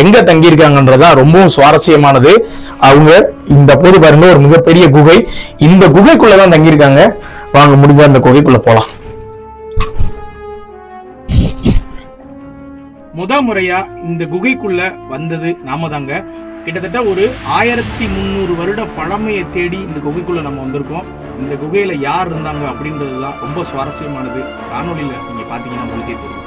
எங்க தங்கியிருக்காங்கன்றதா ரொம்பவும் சுவாரஸ்யமானது. அவங்க இந்த போது பாருங்க ஒரு மிகப்பெரிய குகை. இந்த குகைக்குள்ளதான் தங்கியிருக்காங்க. வாங்க முடிஞ்ச அந்த குகைக்குள்ள போலாம். முத முறையா இந்த குகைக்குள்ள வந்தது நாம தாங்க. கிட்டத்தட்ட ஒரு ஆயிரத்தி முந்நூறு வருட பழமையை தேடி இந்த குகைக்குள்ள நம்ம வந்திருக்கோம். இந்த குகையில யார் இருந்தாங்க அப்படின்றது தான் ரொம்ப சுவாரஸ்யமானது. காணொலியில நீங்க பாத்தீங்கன்னா உங்களுக்கே தெரியும்.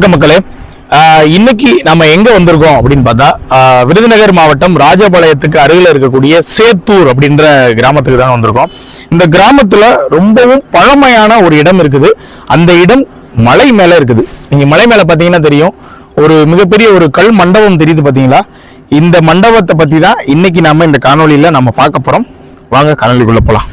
வணக்கம் மக்களே. இன்னைக்கு நம்ம எங்க வந்திருக்கோம் அப்படின்னு பார்த்தா விருதுநகர் மாவட்டம் ராஜபாளையத்துக்கு அருகில் இருக்கக்கூடிய சேத்தூர் அப்படின்ற கிராமத்துக்கு தான் வந்திருக்கோம். இந்த கிராமத்துல ரொம்பவும் பழமையான ஒரு இடம் இருக்குது. அந்த இடம் மலை மேல இருக்குது. நீங்க மலை மேல பாத்தீங்கன்னா தெரியும். ஒரு மிகப்பெரிய ஒரு கல் மண்டபம் தெரியுது பாத்தீங்களா இந்த மண்டபத்தை பத்தி தான் இன்னைக்கு நாம இந்த காணொலியில நம்ம பார்க்க போறோம். வாங்க காணொலிக்குள்ள போலாம்.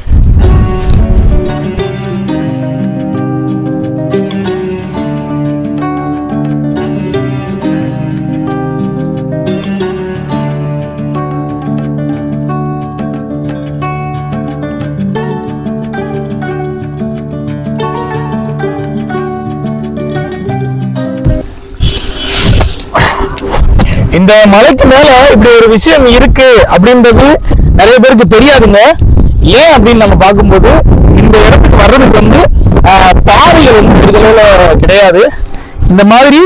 இந்த மலைக்கு மேல இப்படி ஒரு விஷயம் இருக்கு அப்படின்றது நிறைய பேருக்கு தெரியாதுங்க. ஏன் அப்படின்னு நம்ம பார்க்கும்போது இந்த இடத்துக்கு வர்றதுக்கு வந்து பாறைகள் வந்து பெரிதளவில் கிடையாது. இந்த மாதிரி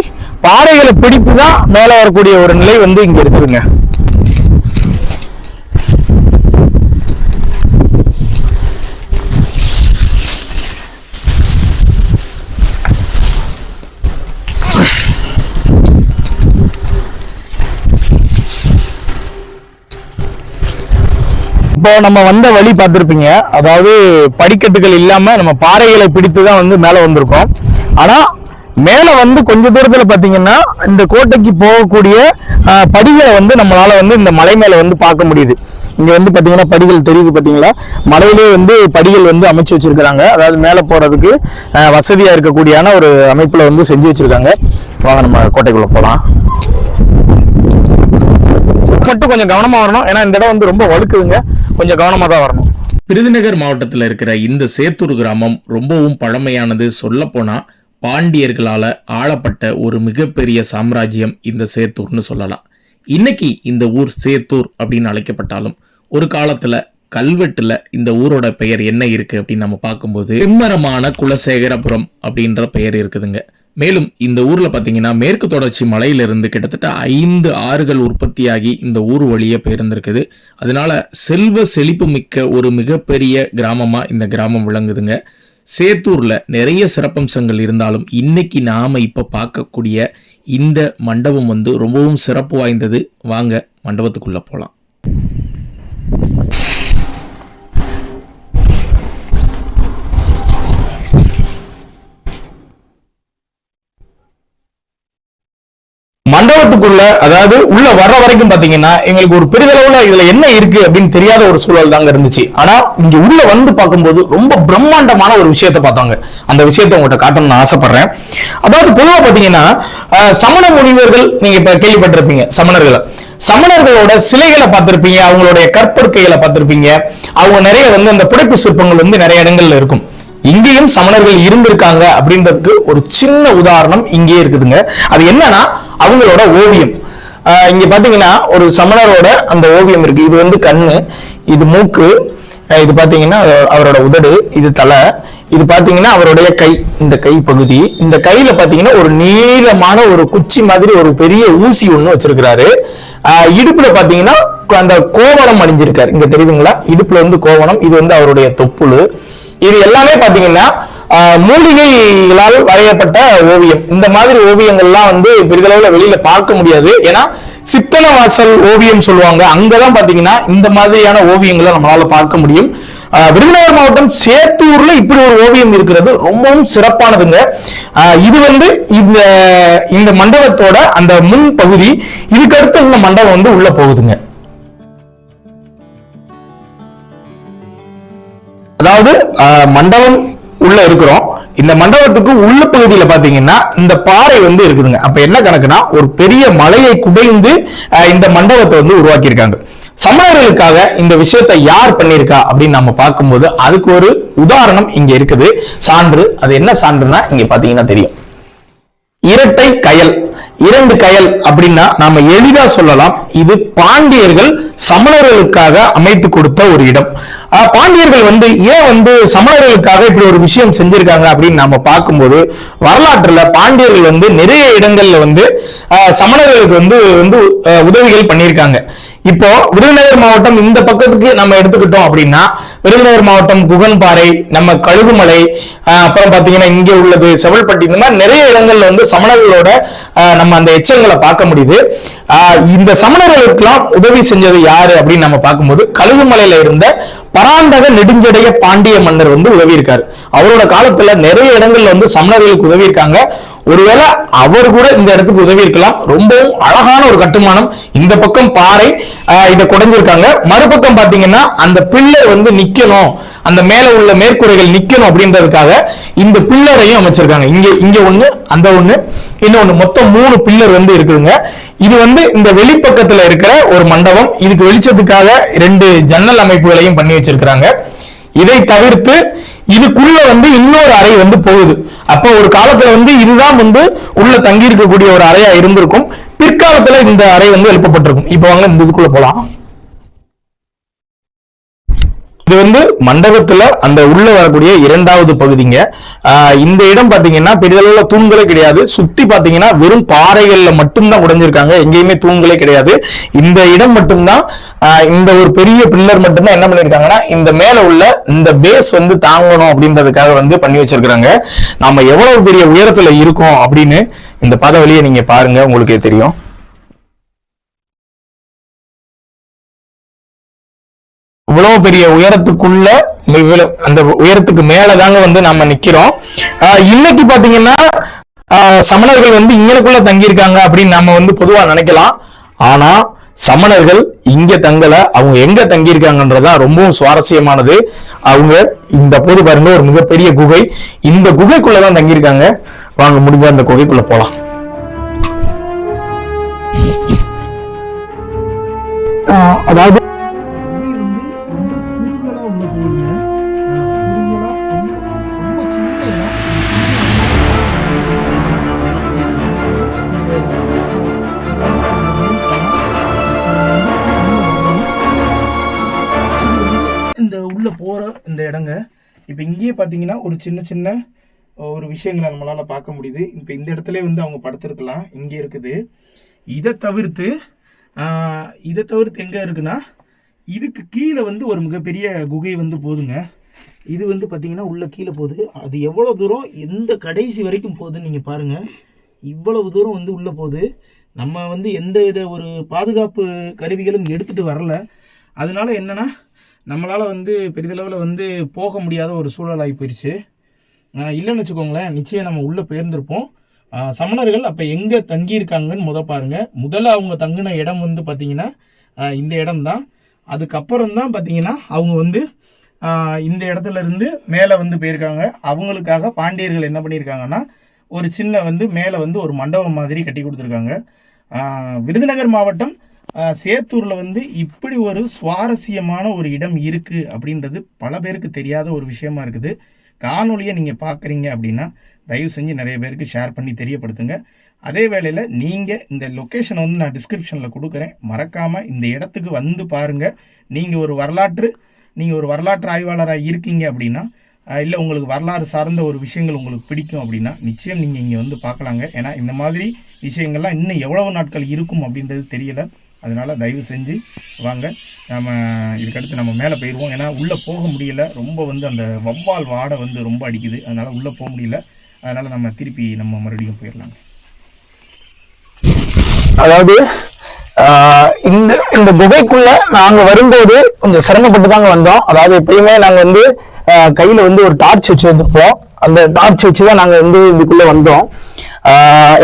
பாறைகளை பிடிப்பு தான் மேலே வரக்கூடிய ஒரு நிலை வந்து இங்கே இருக்குதுங்க. இப்போ நம்ம வந்த வழி பார்த்துருப்பீங்க. அதாவது படிக்கட்டுகள் இல்லாம நம்ம பாறைகளை பிடித்து தான் வந்து மேலே வந்திருக்கோம். ஆனா மேலே வந்து கொஞ்ச தூரத்தில் பார்த்தீங்கன்னா இந்த கோட்டைக்கு போகக்கூடிய படிகளை வந்து நம்மளால வந்து இந்த மலை மேலே வந்து பார்க்க முடியுது. இங்கே வந்து பார்த்தீங்கன்னா படிகள் தெரியுது பார்த்தீங்களா மலையிலே வந்து படிகள் வந்து அமைச்சு வச்சிருக்கிறாங்க. அதாவது மேலே போகிறதுக்கு வசதியாக இருக்கக்கூடியான ஒரு அமைப்பில் வந்து செஞ்சு வச்சிருக்காங்க. வாங்க நம்ம கோட்டைக்குள்ளே போகலாம் மட்டும் கொஞ்சம் கவனமாக வரணும். ஏன்னா இந்த இடம் வந்து ரொம்ப வழுக்குதுங்க. கொஞ்சம் கவனமாக தான் வரணும். விருதுநகர் மாவட்டத்தில் இருக்கிற இந்த சேத்தூர் கிராமம் ரொம்பவும் பழமையானது சொல்லப்போனால் பாண்டியர்களால் ஆளப்பட்ட ஒரு மிகப்பெரிய சாம்ராஜ்யம் இந்த சேத்தூர்னு சொல்லலாம். இன்னைக்கு இந்த ஊர் சேத்தூர் அப்படின்னு அழைக்கப்பட்டாலும் ஒரு காலத்தில் கல்வெட்டில் இந்த ஊரோட பெயர் என்ன இருக்குது அப்படின்னு நம்ம பார்க்கும்போது செம்மரமான குலசேகரபுரம் அப்படின்ற பெயர் இருக்குதுங்க. மேலும் இந்த ஊரில் பார்த்தீங்கன்னா மேற்கு தொடர்ச்சி மலையிலிருந்து கிட்டத்தட்ட ஐந்து ஆறுகள் உற்பத்தியாகி இந்த ஊர் வழியே பெயர்ந்திருக்குது. அதனால செல்வ செழிப்பு மிக்க ஒரு மிகப்பெரிய கிராமமாக இந்த கிராமம் விளங்குதுங்க. சேத்தூரில் நிறைய சிறப்பம்சங்கள் இருந்தாலும் இன்னைக்கு நாம் இப்போ பார்க்கக்கூடிய இந்த மண்டபம் வந்து ரொம்பவும் சிறப்பு வாய்ந்தது. வாங்க மண்டபத்துக்குள்ளே போகலாம் மண்டபத்துக்குள்ள அதாவது உள்ள வர்ற வரைக்கும் பாத்தீங்கன்னா எங்களுக்கு ஒரு பெரிதளவுல இதுல என்ன இருக்கு அப்படின்னு தெரியாத ஒரு சூழல் தாங்க இருந்துச்சு. ஆனா இங்க உள்ள வந்து பார்க்கும்போது ரொம்ப பிரம்மாண்டமான ஒரு விஷயத்தை பார்த்தாங்க. அந்த விஷயத்தை உங்கள்கிட்ட காட்டணும்னு ஆசைப்படுறேன். அதாவது பொதுவா பாத்தீங்கன்னா சமண முனிவர்கள் நீங்க இப்ப கேள்விப்பட்டிருப்பீங்க சமணர்களை. சமணர்களோட சிலைகளை பார்த்திருப்பீங்க அவங்களுடைய கற்பற்கைகளை பார்த்திருப்பீங்க. அவங்க நிறைய வந்து அந்த புடைப்பு சிற்பங்கள் வந்து நிறைய இடங்கள்ல இருக்கும். இங்கேயும் சமணர்கள் இருந்திருக்காங்க அப்படின்றதுக்கு ஒரு சின்ன உதாரணம் இங்கேயே இருக்குதுங்க. அது என்னன்னா அவங்களோட ஓவியம். இங்க பாத்தீங்கன்னா ஒரு சமணரோட அந்த ஓவியம் இருக்கு. இது வந்து கண்ணு இது மூக்கு இது பாத்தீங்கன்னா அவரோட உதடு இது தலை இது பாத்தீங்கன்னா அவருடைய கை இந்த கை பகுதி. இந்த கையில பாத்தீங்கன்னா ஒரு நீளமான ஒரு குச்சி மாதிரி ஒரு பெரிய ஊசி ஒண்ணு வச்சிருக்கிறாரு. ஆஹ் இடுப்புல பாத்தீங்கன்னா அந்த கோவணம் அணிஞ்சிருக்காரு. இங்க தெரியுதுங்களா? இடுப்புல வந்து கோவணம் இது வந்து அவருடைய தொப்புளு. இது எல்லாமே பாத்தீங்கன்னா மூலிகைகளால் வரையப்பட்ட ஓவியம். இந்த மாதிரி ஓவியங்கள்லாம் வந்து பெரிதளவுல வெளியில பார்க்க முடியாது. ஏன்னா சித்தன வாசல் ஓவியம் சொல்லுவாங்க. அங்கதான் பாத்தீங்கன்னா இந்த மாதிரியான ஓவியங்களை நம்மளால பார்க்க முடியும். விருதுநகர் மாவட்டம் சேத்தூர்ல இப்படி ஒரு ஓவியம் இருக்கிறது ரொம்பவும் சிறப்பானதுங்க. இது வந்து இந்த இந்த மண்டபத்தோட அந்த முன் பகுதி இதுக்கடுத்து இந்த மண்டபம் வந்து உள்ள போகுதுங்க. அதாவது மண்டபம் உள்ள இருக்கிறோம். இந்த மண்டபத்துக்கு உள்ள பகுதியில பாத்தீங்கன்னா இந்த பாறை வந்து இருக்குதுங்க. அப்ப என்ன கணக்குனா ஒரு பெரிய மலையை குடைந்து இந்த மண்டபத்தை வந்து உருவாக்கியிருக்காங்க. சமணர்களுக்காக இந்த விஷயத்தை யார் பண்ணியிருக்கா அப்படின்னு நம்ம பார்க்கும்போது அதுக்கு ஒரு உதாரணம் இங்க இருக்குது. சான்று அது என்ன சான்றுனா இங்க பாத்தீங்கன்னா தெரியும். இரட்டை கயல். இரண்டு கயல் அப்படின்னா நாம எளிதா சொல்லலாம் இது பாண்டியர்கள் சமணர்களுக்காக அமைத்து கொடுத்த ஒரு இடம். பாண்டியர்கள் வந்து ஏன் வந்து சமணர்களுக்காக இப்படி ஒரு விஷயம் செஞ்சிருக்காங்க அப்படின்னு நாம பார்க்கும்போது வரலாற்றுல பாண்டியர்கள் வந்து நிறைய இடங்கள்ல வந்து சமணர்களுக்கு வந்து வந்து உதவிகள் பண்ணியிருக்காங்க. இப்போ விருதுநகர் மாவட்டம் இந்த பக்கத்துக்கு நம்ம எடுத்துக்கிட்டோம் அப்படின்னா விருதுநகர் மாவட்டம் குகன்பாறை நம்ம கழுகுமலை அப்புறம் பாத்தீங்கன்னா இங்கே உள்ளது செவல்பட்டி இந்த மாதிரி நிறைய இடங்கள்ல வந்து சமணர்களோட நம்ம அந்த எச்சங்களை பார்க்க முடியுது. இந்த சமணர்களுக்கெல்லாம் உதவி செஞ்சது யாரு அப்படின்னு நம்ம பார்க்கும்போது கழுகுமலையில இருந்த பராந்தக நெடுஞ்சடைய பாண்டிய மன்னர் வந்து உதவி இருக்காரு அவரோட காலத்துல நிறைய இடங்கள்ல வந்து சமணர்களுக்கு உதவி இருக்காங்க ஒருவேளை அவர் கூட இந்த இடத்துக்கு உதவி இருக்கலாம். ரொம்பவும் அழகான ஒரு கட்டுமானம். இந்த பக்கம் பாறை இதை குடைஞ்சிருக்காங்க. மறுபக்கம் பாத்தீங்கன்னா அந்த பில்லர் வந்து நிக்கணும். அந்த மேல உள்ள மேற்கூரைகள் நிக்கணும் அப்படின்றதுக்காக இந்த பில்லரையும் அமைச்சிருக்காங்க. இங்க இங்க ஒண்ணு அந்த ஒண்ணு இன்னொன்னு. மொத்தம் மூணு பில்லர் வந்து இருக்குதுங்க. இது வந்து இந்த வெளிப்பக்கத்துல இருக்கிற ஒரு மண்டபம். இதுக்கு வெளிச்சத்துக்காக ரெண்டு ஜன்னல் அமைப்புகளையும் பண்ணி வச்சிருக்கிறாங்க. இதை தவிர்த்து இதுக்குள்ள வந்து இன்னொரு அறை வந்து போகுது. அப்போ ஒரு காலத்துல வந்து இதுதான் வந்து உள்ள தங்கி இருக்கக்கூடிய ஒரு அறையா இருந்திருக்கும். பிற்காலத்துல இந்த அறை வந்து எழுப்பப்பட்டிருக்கும். இப்போ வாங்க இந்த இதுக்குள்ள போலாம். இது வந்து மண்டபத்துல அந்த உள்ள வரக்கூடிய இரண்டாவது பகுதிங்க. இந்த இடம் பாத்தீங்கன்னா பெரிதளவுல தூண்களே கிடையாது. சுத்தி பாத்தீங்கன்னா வெறும் பாறைகள்ல மட்டும்தான் உடைஞ்சிருக்காங்க. எங்கேயுமே தூண்களே கிடையாது. இந்த இடம் மட்டும்தான் இந்த ஒரு பெரிய பில்லர் மட்டும்தான் என்ன பண்ணிருக்காங்கன்னா இந்த மேல உள்ள இந்த பேஸ் வந்து தாங்கணும் அப்படின்றதுக்காக வந்து பண்ணி வச்சிருக்கிறாங்க. நாம எவ்வளவு பெரிய உயரத்துல இருக்கோம் அப்படின்னு இந்த பதவழியை நீங்க பாருங்க உங்களுக்கே தெரியும். இவ்வளவு பெரிய உயரத்துக்குள்ள இவ்வளவு- அந்த உயரத்துக்கு மேலதாங்க வந்து நாம நிக்கிறோம். இன்னைக்கு பாத்தீங்கன்னா சமணர்கள் வந்து இங்களுக்குள்ள தங்கியிருக்காங்க அப்படின்னு நாம வந்து பொதுவா நினைக்கலாம். ஆனா சமணர்கள் இங்க தங்கல அவங்க எங்க தங்கியிருக்காங்கன்றதா ரொம்பவும் சுவாரஸ்யமானது. அவங்க இந்த போது பாருங்க ஒரு மிகப்பெரிய குகை. இந்த குகைக்குள்ளதான் தங்கியிருக்காங்க. வாங்க முடிஞ்ச அந்த குகைக்குள்ள போலாம். அதாவது அங்கேயே பார்த்தீங்கன்னா ஒரு சின்ன சின்ன ஒரு விஷயங்களை நம்மளால் பார்க்க முடியுது. இப்போ இந்த இடத்துல வந்து அவங்க படுத்துருக்கலாம். இங்கே இருக்குது. இதை தவிர்த்து இதை தவிர்த்து எங்கே இருக்குன்னா இதுக்கு கீழே வந்து ஒரு மிகப்பெரிய குகை வந்து போதுங்க. இது வந்து பார்த்தீங்கன்னா உள்ளே கீழே போகுது. அது எவ்வளோ தூரம் எந்த கடைசி வரைக்கும் போகுதுன்னு நீங்கள் பாருங்கள் இவ்வளவு தூரம் வந்து உள்ளே போகுது. நம்ம வந்து எந்த வித ஒரு பாதுகாப்பு கருவிகளும் எடுத்துகிட்டு வரல. அதனால என்னன்னா நம்மளால் வந்து பெரிதளவில் வந்து போக முடியாத ஒரு சூழலாகி போயிடுச்சு இல்லைன்னு வச்சுக்கோங்களேன் நிச்சயம் நம்ம உள்ளே போயிருந்திருப்போம். சமணர்கள் அப்போ எங்கே தங்கியிருக்காங்கன்னு முத பாருங்க. முதல்ல அவங்க தங்கின இடம் வந்து பார்த்திங்கன்னா இந்த இடம் தான் அதுக்கப்புறம் தான் பார்த்தீங்கன்னா அவங்க வந்து இந்த இடத்துல இருந்து மேலே வந்து போயிருக்காங்க. அவங்களுக்காக பாண்டியர்கள் என்ன பண்ணியிருக்காங்கன்னா ஒரு சின்ன வந்து மேலே வந்து ஒரு மண்டபம் மாதிரி கட்டி கொடுத்துருக்காங்க. விருதுநகர் மாவட்டம் சேத்தூரில் வந்து இப்படி ஒரு சுவாரஸ்யமான ஒரு இடம் இருக்குது அப்படின்றது பல பேருக்கு தெரியாத ஒரு விஷயமா இருக்குது. காணொலியை நீங்கள் பார்க்குறீங்க அப்படின்னா தயவு செஞ்சு நிறைய பேருக்கு ஷேர் பண்ணி தெரியப்படுத்துங்க. அதே வேளையில் நீங்கள் இந்த லொக்கேஷனை வந்து நான் டிஸ்கிரிப்ஷனில் கொடுக்குறேன். மறக்காமல் இந்த இடத்துக்கு வந்து பாருங்கள் நீங்கள் ஒரு வரலாற்று நீங்கள் ஒரு வரலாற்று ஆய்வாளராக இருக்கீங்க அப்படின்னா இல்லை உங்களுக்கு வரலாறு சார்ந்த ஒரு விஷயங்கள் உங்களுக்கு பிடிக்கும் அப்படின்னா நிச்சயம் நீங்கள் இங்கே வந்து பார்க்கலாங்க. ஏன்னா இந்த மாதிரி விஷயங்கள்லாம் இன்னும் எவ்வளவு நாட்கள் இருக்கும் அப்படின்றது தெரியலை. அதனால் தயவு செஞ்சு வாங்க. நம்ம இதுக்கடுத்து நம்ம மேலே போயிடுவோம் ஏன்னா உள்ளே போக முடியல. ரொம்ப வந்து அந்த வவ்வால் வாடை வந்து ரொம்ப அடிக்குது. அதனால் உள்ளே போக முடியல. அதனால் நம்ம திருப்பி நம்ம மறுபடியும் போயிடலாங்க அதாவது இந்த இந்த குகைக்குள்ள நாங்க வரும்போது கொஞ்சம் சிரமப்பட்டு தாங்க வந்தோம். அதாவது எப்பயுமே நாங்க வந்து கையில் கையில வந்து ஒரு டார்ச் வச்சு வந்திருப்போம் அந்த டார்ச் வச்சு தான் நாங்க வந்து இதுக்குள்ள வந்தோம்.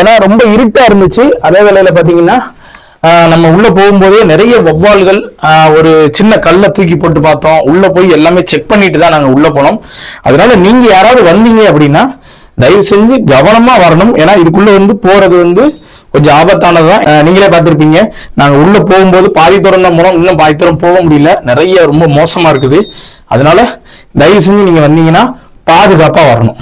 ஏன்னா ரொம்ப இருட்டா இருந்துச்சு. அதே வேலையில் பாத்தீங்கன்னா நம்ம உள்ள போகும்போதே நிறைய வவ்வால்கள் ஒரு சின்ன கல்லை தூக்கி போட்டு பார்த்தோம். உள்ள போய் எல்லாமே செக் பண்ணிட்டு தான் நாங்கள் உள்ள போனோம். அதனால நீங்க யாராவது வந்தீங்க அப்படின்னா தயவு செஞ்சு கவனமா வரணும். ஏன்னா இதுக்குள்ள வந்து போறது வந்து கொஞ்சம் ஆபத்தானதுதான். நீங்களே பார்த்துருப்பீங்க. நாங்கள் உள்ள போகும்போது பாதி தூரம் தான் போனோம். இன்னும் பாதி தூரம் போக முடியல. நிறைய ரொம்ப மோசமா இருக்குது. அதனால தயவு செஞ்சு நீங்க வந்தீங்கன்னா பாதுகாப்பா வரணும்.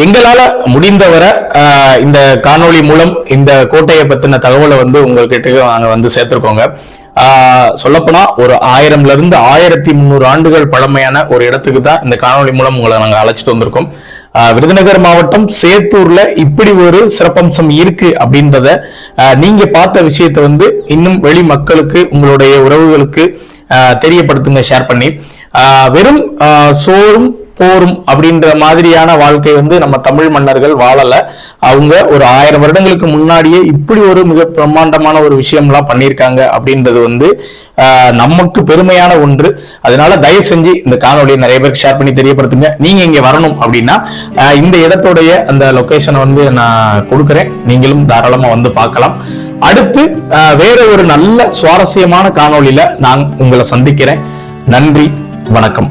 எங்களால முடிந்தவரை இந்த காணொளி மூலம் இந்த கோட்டையை பத்தின தகவலை வந்து உங்ககிட்ட நாங்க வந்து சேர்த்திருக்கோங்க. சொல்லப்போனா ஒரு ஆயிரம்ல இருந்து ஆயிரத்தி முந்நூறு ஆண்டுகள் பழமையான ஒரு இடத்துக்கு தான் இந்த காணொளி மூலம் உங்களை நாங்க அழைச்சிட்டு வந்திருக்கோம். விருதுநகர் மாவட்டம் சேத்தூர்ல இப்படி ஒரு சிறப்பம்சம் இருக்கு அப்படின்றத நீங்க பார்த்த விஷயத்தை வந்து இன்னும் வெளி மக்களுக்கு உங்களுடைய உறவுகளுக்கு தெரியப்படுத்துங்க ஷேர் பண்ணி. வெறும் சோறும் போரும் அப்படின்ற மாதிரியான வாழ்க்கை வந்து நம்ம தமிழ் மன்னர்கள் வாழல. அவங்க ஒரு ஆயிரம் வருடங்களுக்கு முன்னாடியே இப்படி ஒரு மிக பிரம்மாண்டமான ஒரு விஷயம்லாம் பண்ணியிருக்காங்க அப்படின்றது வந்து நமக்கு பெருமையான ஒன்று. அதனால தயவு செஞ்சு இந்த காணொலியை நிறைய பேருக்கு ஷேர் பண்ணி தெரியப்படுத்துங்க. நீங்க இங்க வரணும் அப்படின்னா இந்த இடத்துடைய அந்த லொகேஷனை வந்து நான் கொடுக்குறேன். நீங்களும் தாராளமா வந்து பார்க்கலாம். அடுத்து வேற ஒரு நல்ல சுவாரஸ்யமான காணொளியில நான் உங்களை சந்திக்கிறேன். நன்றி வணக்கம்.